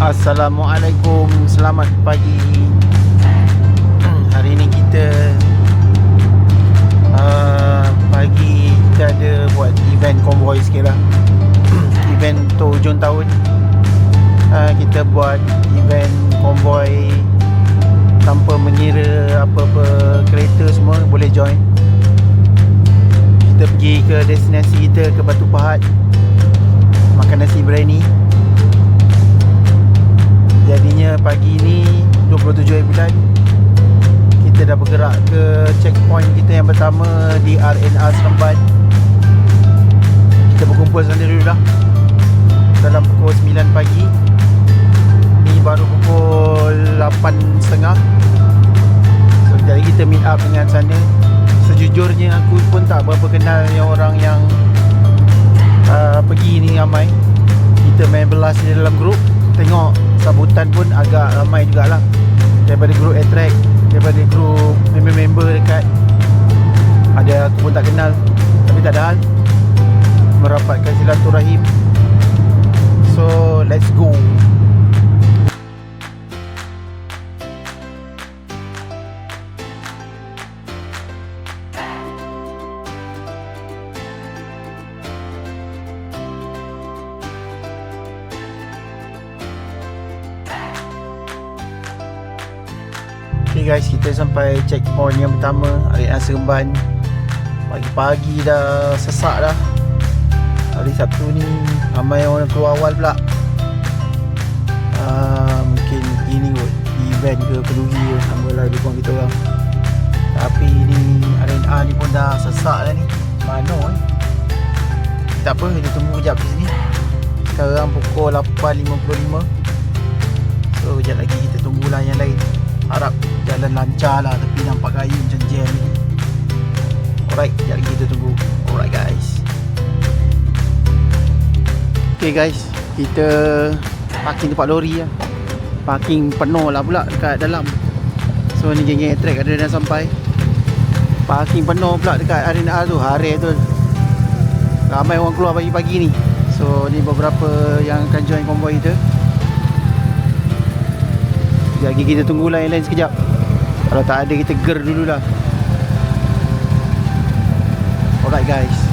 Assalamualaikum. Selamat pagi. Hari ni kita uh, Pagi kita ada buat event convoy sikit lah. Event untuk hujung tahun. Uh, Kita buat event convoy Tanpa mengira apa-apa kereta semua boleh join. Kita pergi ke destinasi kita ke Batu Pahat. Makan nasi biryani Jadinya pagi ni 27 bulan Kita dah bergerak ke checkpoint kita yang pertama di RNR Seremban Kita berkumpul sana dulu dah Dalam pukul 9 pagi. Ni baru pukul 8.30 So jadi kita meet up dengan sana. Sejujurnya aku pun tak berapa kenal yang orang yang uh, Pergi ni ramai. Kita main belas dalam grup Tengok sambutan pun agak ramai jugalah. Daripada grup Attract Daripada grup member-member dekat. Ada aku pun tak kenal Tapi tak ada hal. Merapatkan silaturahim. So let's go guys, kita sampai checkpoint yang pertama Arena Seremban. Pagi-pagi dah sesak dah. Hari Sabtu ni ramai orang keluar awal pula. Uh, Mungkin ini kot event ke kenduri ke Sama lah kurang kita orang. Tapi ni arena ni pun dah sesak dah ni. Mana eh. Tak apa, kita tunggu kejap di sini. Sekarang pukul 8.55 So kejap lagi kita tunggulah yang lain Harap jalan lancar lah Tapi nampak kayu macam jam ni. Alright, sekejap lagi kita tunggu. Alright guys. Okay guys. Kita parking tempat lori lah. Parking penuh lah pula dekat dalam. So ni geng-geng track ada dah sampai. Parking penuh pula dekat arena tu. Hari tu Ramai orang keluar pagi-pagi ni. So ni beberapa yang akan join convoy kita lagi kita tunggulah yang lain sekejap. Kalau tak ada kita ger dululah. Alright guys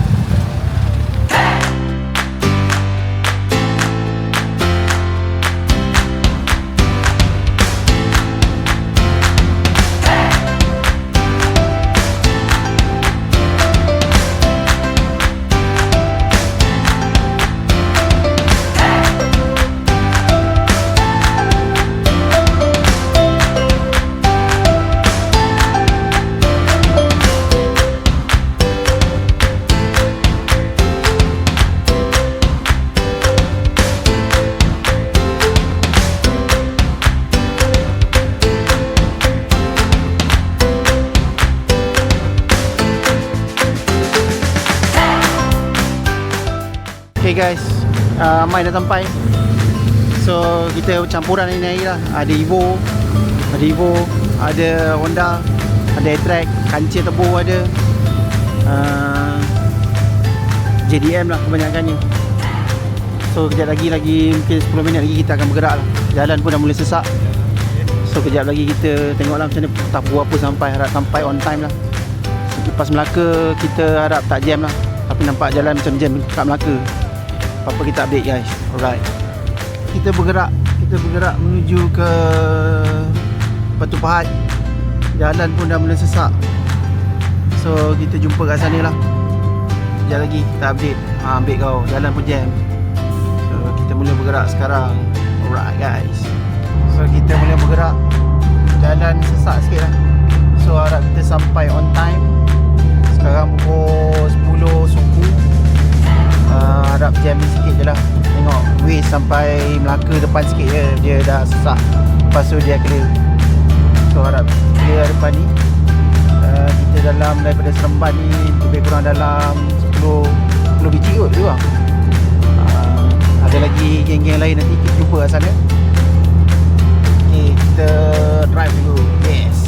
Okay guys. Uh, Mai dah sampai. So kita campuran ini air lah. Ada Evo Ada Evo Ada Honda Ada Atrac Kancil tebu ada. Uh, JDM lah kebanyakannya. So kejap lagi lagi Mungkin 10 minit lagi kita akan bergerak lah. Jalan pun dah mula sesak. So kejap lagi kita tengok lah macam mana Tapu apa sampai Harap sampai on time lah. Lepas Melaka kita harap tak jam lah. Tapi nampak jalan macam jam kat Melaka apa-apa kita update guys? Alright. Kita bergerak Kita bergerak menuju ke Batu Pahat. Jalan pun dah mula sesak. So kita jumpa kat sana lah. Sekejap lagi kita update. Ha, Ambil kau. Jalan pun jam. So kita mula bergerak sekarang. Alright guys. So kita mula bergerak. Jalan sesak sikit lah. So harap kita sampai on sampai Melaka depan sikit je. Dia dah sesak. Lepas tu dia clear So harap. Clear depan ni uh, Kita dalam daripada Seremban ni Lebih kurang dalam 10 10 biji kot tu lah. Uh, Ada lagi geng-geng lain nanti Kita jumpa kat sana. Okay kita drive dulu. Yes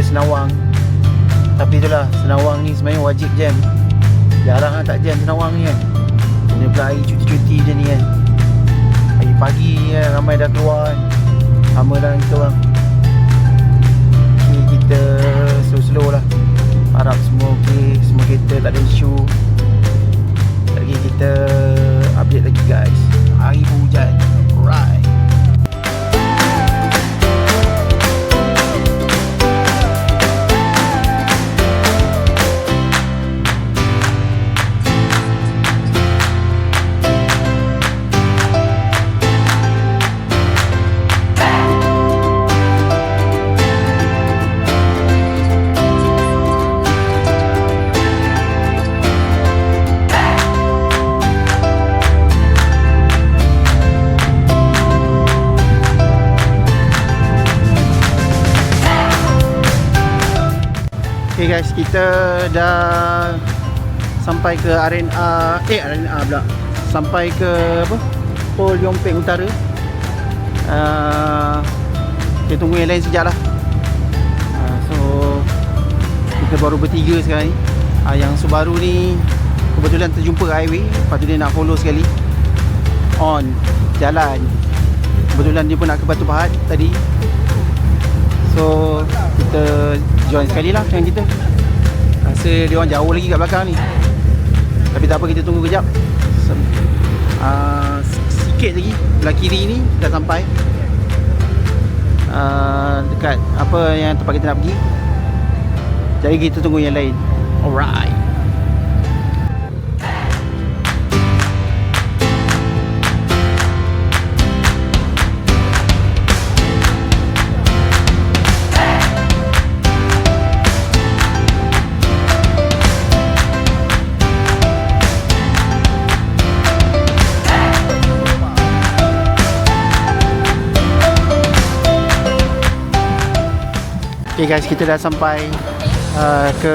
dari Senawang. Tapi itulah Senawang ni sebenarnya wajib jam. Jarang lah tak jam Senawang ni kan. Kena pula hari cuti-cuti macam ni kan. Hari pagi kan ramai dah keluar kan. Sama dah kita orang. Okay, kita slow-slow lah. Harap semua okey semua kereta tak ada isu. Lagi kita kita dah sampai ke RNA eh RNA pula. Sampai ke apa? Pol Yompeng Utara. Uh, kita tunggu yang lain sekejap lah. Uh, so kita baru bertiga sekarang ni. Uh, yang Subaru ni kebetulan terjumpa highway, lepas tu dia nak follow sekali. On jalan. Kebetulan dia pun nak ke Batu Pahat tadi. So kita join sekali lah dengan kita Rasa dia orang jauh lagi kat belakang ni. Tapi tak apa kita tunggu kejap. Uh, Sikit lagi. Belah kiri ni dah sampai. Uh, Dekat apa yang tempat kita nak pergi. Jadi kita tunggu yang lain. Alright Okay guys, kita dah sampai uh, ke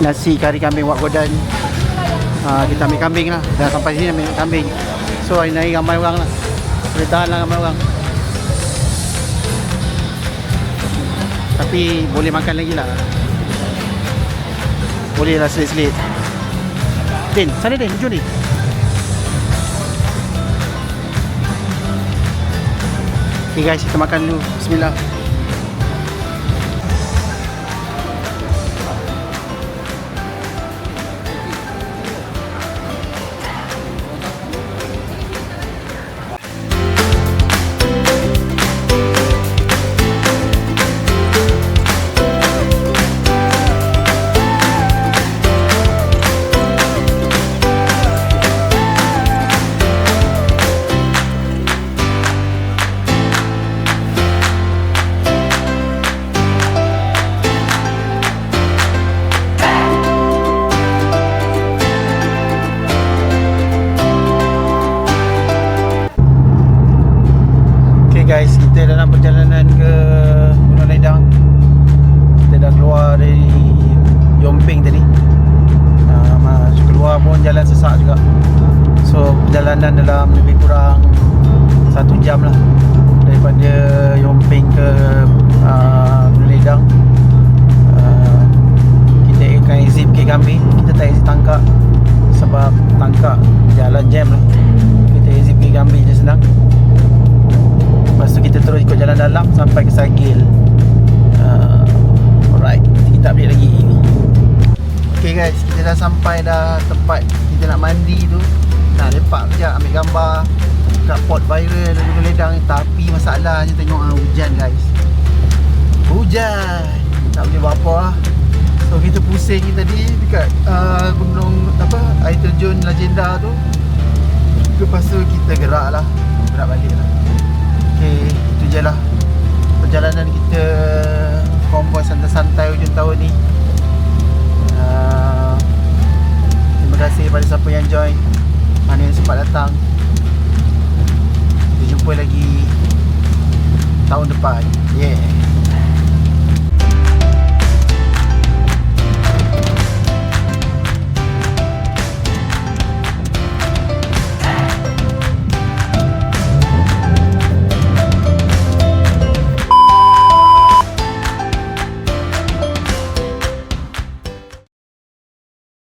nasi kari kambing Wak Godan. Uh, kita ambil kambing lah. Dah sampai sini ambil kambing. So hari ni ramai orang lah. Boleh tahan lah ramai orang. Tapi boleh makan lagi lah. Boleh lah selit-selit. Din, sana Din, jom ni. Okay guys, kita makan dulu. Bismillah. Perjalanan dalam lebih kurang Satu jam lah Daripada Yomping ke uh, Ledang uh, Kita akan exit Bukit Gambir Kita tak exit Tangkak Sebab Tangkak jalan jam lah Kita exit Bukit Gambir je senang Lepas tu kita terus ikut jalan dalam sampai ke Sagil. Uh, alright, kita update lagi ni. Okay guys, kita dah sampai dah tempat kita nak mandi tu. Nak lepak kejap ambil gambar kat pot viral dan Gunung Ledang. Tapi masalahnya tengok ah, hujan guys. Hujan. Tak boleh buat apa lah. So kita pusing ni tadi dekat uh, gunung apa air terjun legenda tu. Lepas tu kita gerak lah. Gerak balik lah. Okay, itu je lah Perjalanan kita Konvoi santai-santai hujung tahun ni uh, Terima kasih kepada siapa yang join Mana yang sempat datang. Kita jumpa lagi Tahun depan. Yeah